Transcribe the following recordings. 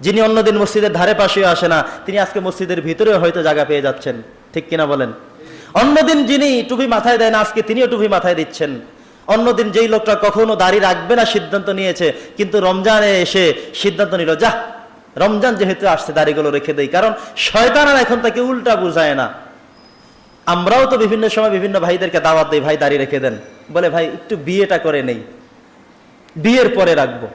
যিনি অন্যদিন মসজিদের ধারে পাশে আসে না, তিনি আজকে মসজিদের ভিতরে হয়তো জায়গা পেয়ে যাচ্ছেন। ঠিক কিনা বলেন? অন্যদিন যিনি টুপি মাথায় দেয় না, আজকে তিনিও টুপি মাথায় দিচ্ছেন। অন্যদিন যেই লোকটা কখনো দাড়ি রাখবে না, সিদ্ধান্ত নিয়েছে, কিন্তু রমজানে এসে সিদ্ধান্ত নিল যা রমজান যেহেতু আসছে, দাড়িগুলো রেখে দেই। কারণ শয়তান আর এখন তাকে উল্টা বুঝায় না। আমরাও তো বিভিন্ন সময় বিভিন্ন ভাইদেরকে দাওয়াত দিই, ভাই, দাড়ি রেখে দেন। বলে, ভাই, একটু বিয়েটা করে নেই। বিয়ের পরে রাখব।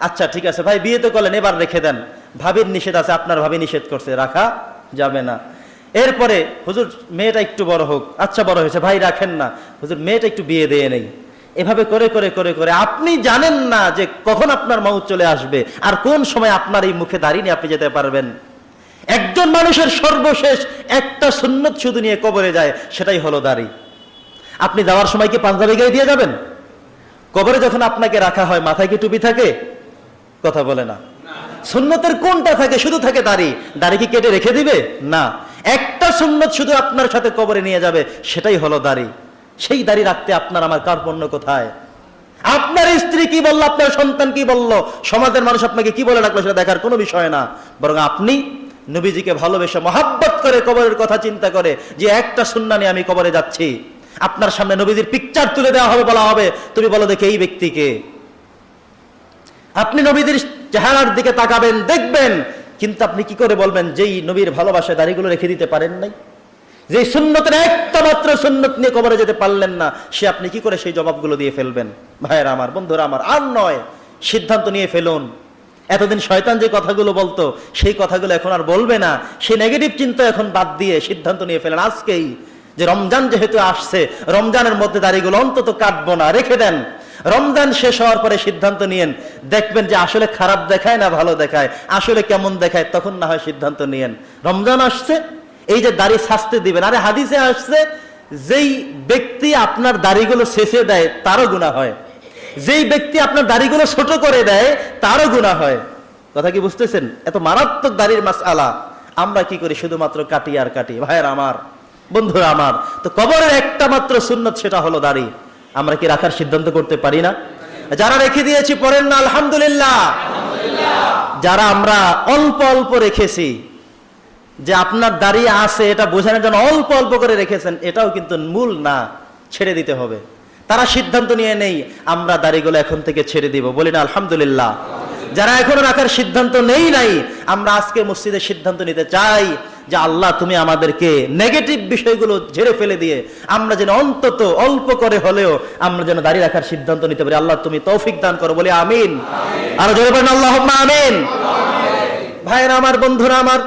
আচ্ছা ঠিক আছে। ভাই, বিয়ে তো করলেন, এবার রেখে দেন। ভাবির নিষেধ আছে, আপনার ভাবি নিষেধ করছে, রাখা যাবে না। এরপরে, হুজুর, মেয়েটা একটু বড় হোক। আচ্ছা বড় হয়েছে, ভাই, রাখেন না। হুজুর, মেয়েটা একটু বিয়ে দিয়ে নেই। এভাবে করে করে করে করে, আপনি জানেন না যে কখন আপনার মাউত চলে আসবে আর কোন সময় আপনার এই মুখে দাঁড়িয়ে নিয়ে আপনি যেতে পারবেন। একজন মানুষের সর্বশেষ একটা সুন্নত শুধু নিয়ে কবরে যায়, সেটাই হলো দাড়ি। আপনি যাওয়ার সময় কি পাঞ্জাবি গায়ে দিয়ে যাবেন? কবরে যখন আপনাকে রাখা হয়, মাথায় কি টুপি থাকে? কথা বলে না। সুন্নতের কোনটা থাকে, শুধু থাকে দাড়ি। দাড়ি কি কেটে রেখে দিবে? না। একটা সুন্নত শুধু আপনার সাথে কবরে নিয়ে যাবে, সেটাই হলো দাড়ি। সেই দাড়ি রাখতে আপনার আমার কার্পণ্য কোথায়? আপনার স্ত্রী কি বলল, আপনার সন্তান কি বলল? সমাজের মানুষ আপনাকে কি বলে রাখল সেটা দেখার কোনো বিষয় না। বরং আপনি নবীজিকে ভালোবেসে মহাব্বত করে কবরের কথা চিন্তা করে যে একটা সুন্না নিয়ে আমি কবরে যাচ্ছি। আপনার সামনে নবীজির পিকচার তুলে দেওয়া হবে, বলা হবে। তুমি বলো দেখে এই ব্যক্তিকে আপনি নবীদের চেহারার দিকে তাকাবেন, দেখবেন। কিন্তু আপনি কি করে বলবেন, যেই নবীর ভালোবাসায় দাড়িগুলো রেখে দিতে পারেন নাই? যে সুন্নতের একটা মাত্র সুন্নত নিয়ে কবরে যেতে পারলেন না, সে আপনি কি করে সেই জবাবগুলো দিয়ে ফেলবেন? ভাইয়েরা আমার, বন্ধুরা আমার, আর নয়, সিদ্ধান্ত নিয়ে ফেলুন। এতদিন শয়তান যে কথাগুলো বলতো, সেই কথাগুলো এখন আর বলবে না। সেই নেগেটিভ চিন্তা এখন বাদ দিয়ে সিদ্ধান্ত নিয়ে ফেলেন। আজকেই যে রমজান যেহেতু আসছে, রমজানের মধ্যে দাড়িগুলো অন্তত কাটবো না, রেখে দেন। রমজান শেষ হওয়ার পরে সিদ্ধান্ত নিয়েন, দেখবেন যে আসলে খারাপ দেখায় না ভালো দেখায়, আসলে কেমন দেখায়, তখন না হয় সিদ্ধান্ত নিয়েন। রমজান আসছে, এই যে দাড়ি শাস্তি দিবেন, আরে হাদিসে আসছে, যেই ব্যক্তি আপনার দাড়িগুলো শেষে দেয়, তারও গুণা হয়। যেই ব্যক্তি আপনার দাড়িগুলো ছোট করে দেয়, তারও গুণা হয়। কথা কি বুঝতেছেন? এত মারাত্মক দাড়ির মাস আলা আমরা কি করি? শুধুমাত্র কাটি আর কাটি। ভাইয়ের আমার, বন্ধুরা আমার, তো কবরের একটা মাত্র সুন্নত সেটা হলো দাড়ি। আমরা কি রাখার সিদ্ধান্ত করতে পারি না? যারা রেখে দিয়েছি, পড়েন না, আলহামদুলিল্লাহ। যারা আমরা অল্প অল্প রেখেছি, যে আপনার দাঁড়িয়ে আছে, এটা বোঝানোর জন্য অল্প অল্প করে রেখেছেন, এটাও কিন্তু মূল না, ছেড়ে দিতে হবে। তারা সিদ্ধান্ত নিয়ে নেই, আমরা দাড়িগুলো এখন থেকে ছেড়ে দিব। বলি না, আলহামদুলিল্লাহ। যারা এখনও রাখার সিদ্ধান্ত নেই নাই, আমরা আজকে মসজিদে সিদ্ধান্ত নিতে চাই যে আল্লাহ তুমি আমাদেরকে নেগেটিভ বিষয়গুলো ঝেড়ে ফেলে দিয়ে আমরা যেন অন্তত অল্প করে হলেও আমরা যেন দাঁড়িয়ে রাখার সিদ্ধান্ত নিতে পারি। আল্লাহ তুমি তৌফিক দান করো, বলে আমিন। আর জোরে বলেন আল্লাহ আমিন। ভাইয়েরা আমার, বন্ধুরা আমার,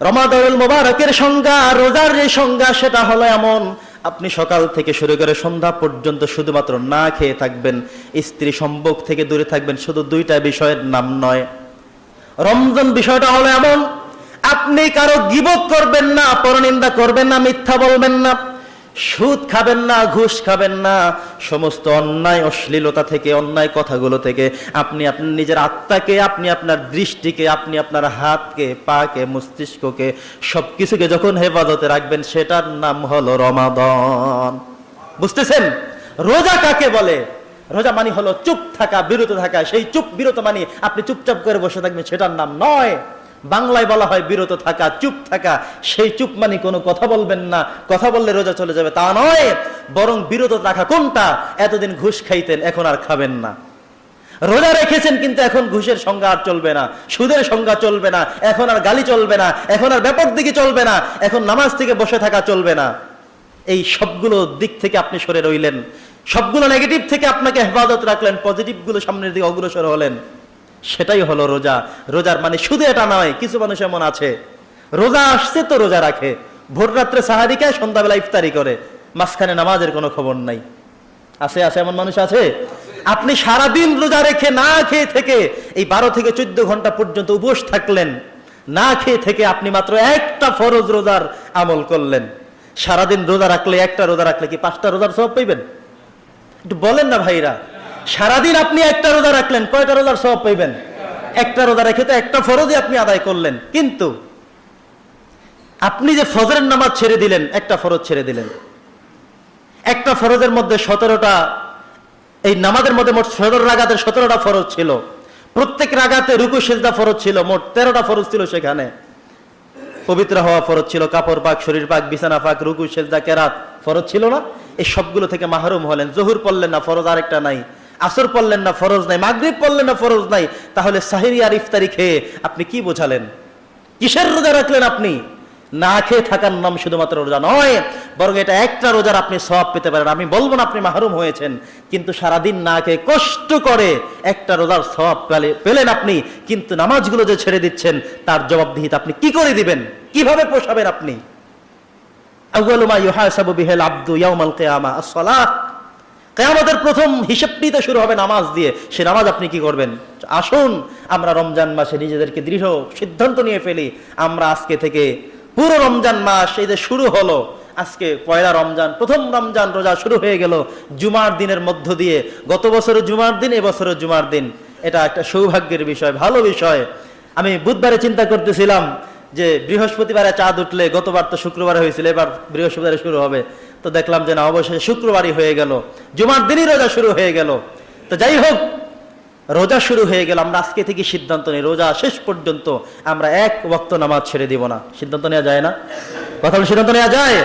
রমাদানুল মোবারকের সংজ্ঞা, রোজার যে সংজ্ঞা, সেটা হলো এমন। আপনি সকাল থেকে শুরু করে সন্ধ্যা পর্যন্ত শুধুমাত্র না খেয়ে থাকবেন। স্ত্রী সম্ভোগ থেকে দূরে থাকবেন, শুধু দুইটা বিষয়ের নাম নয়। রমজান বিষয়টা হলো এমন আপনি কারও গিবত করবেন না, পরনিন্দা করবেন না, মিথ্যা বলবেন না, সুদ খাবেন না, ঘুষ খাবেন না, সমস্ত অন্যায়, অশ্লীলতা থেকে, অন্যায় কথাগুলো থেকে আপনি আপনার নিজের আত্মাকে, আপনি আপনার দৃষ্টিকে, আপনি আপনার হাতকে, পাকে, মস্তিষ্ককে, সবকিছুকে যখন হেফাজতে রাখবেন, সেটার নাম হলো রমাদন। বুঝতেছেন? রোজা কাকে বলে? রোজা মানে হলো চুপ থাকা, বিরত থাকা। সেই চুপ বিরত মানে আপনি চুপচাপ করে বসে থাকবেন, সেটার নাম নয়। বাংলায় বলা হয় বিরত থাকা, চুপ থাকা। সেই চুপ মানে কোনো কথা বলবেন না। কথা বললে রোজা চলে যাবে, তা নয়। বরং বিরত রাখা কোনটা? এতদিন ঘুষ খাইতেন, এখন আর খাবেন না। রোজা রেখেছেন, কিন্তু এখন ঘুষের সংজ্ঞা আর চলবে না। সুদের সংজ্ঞা চলবে না। এখন আর গালি চলবে না। এখন আর ব্যাপক দিকে চলবে না। এখন নামাজ থেকে বসে থাকা চলবে না। এই সবগুলো দিক থেকে আপনি সরে রইলেন। সবগুলো নেগেটিভ থেকে আপনাকে হেফাজত রাখলেন। পজিটিভগুলো সামনের দিকে অগ্রসর হলেন। সেটাই হলো রোজা। রোজার মানে শুধু এটা নয়, কিছু মানুষ এমন আছে। রোজা আসছে তো রোজা রাখে। ভোর রাত্রে সাহারি খায় সন্ধ্যাবেলা ইফতারি করে। মাঝখানে নামাজের কোনো খবর নাই। আছে আছে এমন মানুষ আছে? আপনি সারাদিন রোজা রেখে না খেয়ে থেকে এই বারো থেকে চোদ্দ ঘণ্টা পর্যন্ত উপোস থাকলেন। না খেয়ে থেকে আপনি মাত্র একটা ফরজ রোজার আমল করলেন। সারাদিন রোজা রাখলে, একটা রোজা রাখলে কি পাঁচটা রোজার সব পাইবেন? একটু বলেন না ভাইরা। সারাদিন আপনি একটা রোজা রাখলেন, কয়টা রোজার সব পাইবেন? একটা রোজা রেখে তো একটা ফরজই আপনি আদায় করলেন। কিন্তু আপনি যে ফজরের নামাজ ছেড়ে দিলেন, একটা ফরজ ছেড়ে দিলেন। একটা ফরজের মধ্যে সতেরোটা, এই নামাজের মধ্যে মোট সতেরো রাগাতের সতেরোটা ফরজ ছিল। প্রত্যেক রাগাতে রুকু, সেজদা ফরজ ছিল, মোট তেরোটা ফরজ ছিল সেখানে। পবিত্র হওয়া ফরজ ছিল, কাপড় পাক, শরীর পাক, বিছানা পাক, রুকু, সেজদা, কেরাত, ফরজ ছিল না। এই সবগুলো থেকে মাহরুম হলেন, জহুর পড়লেন না, ফরজ আরেকটা নাই। আসর পড়লেন না, ফরজ নাই, মাগরিব পড়লেন না, ফরজ নাই, তাহলে সাহিরি আর ইফতারি খেয়ে আপনি কি বোঝালেন? কিসের রোজা রাখলেন আপনি? না খেয়ে থাকার নাম শুধুমাত্র রোজা নয়, বরং এটা একটা রোজার আপনি সব পেতে পারেন। আমি বলব না আপনি মাহরুম হয়েছেন, কিন্তু সারাদিন না খেয়ে কষ্ট করে একটা রোজার সব পেলেন আপনি, কিন্তু নামাজগুলো যে ছেড়ে দিচ্ছেন, তার জবাবদিহিতা আপনি কি করে দিবেন? কীভাবে পোষাবেন আপনি? আবদু ইয়াউমাল কিয়ামা, আস-সালাত। কেয়ামতের প্রথম হিসেব নিতে শুরু হবে নামাজ দিয়ে। সে নামাজ আপনি কি করবেন? আসুন, আমরা রমজান মাসে নিজেদেরকে দৃঢ় সিদ্ধান্ত নিয়ে ফেলি। আমরা আজকে থেকে পুরো রমজান মাস এই যে শুরু হলো, আজকে পয়লা রমজান, প্রথম রমজান রোজা শুরু হয়ে গেল জুমার দিনের মধ্য দিয়ে। গত বছরের জুমার দিন এবছরের জুমার দিন। এটা একটা সৌভাগ্যের বিষয়, ভালো বিষয়। আমি বুধবারে চিন্তা করতেছিলাম যে বৃহস্পতিবারে চাঁদ উঠলে গতবার তো শুক্রবারে হয়েছিল, এবার বৃহস্পতিবারে শুরু হবে। তো দেখলাম যে না অবশ্যই শুক্রবারই হয়ে গেল। জুমার দিনই রোজা শুরু হয়ে গেল। তো যাই হোক, রোজা শুরু হয়ে গেল, আমরা আজকে থেকে সিদ্ধান্ত নিই, রোজা শেষ পর্যন্ত আমরা এক ওয়াক্ত নামাজ ছেড়ে দিব না। সিদ্ধান্ত নেওয়া যায় না? কথা সিদ্ধান্ত নেওয়া যায়?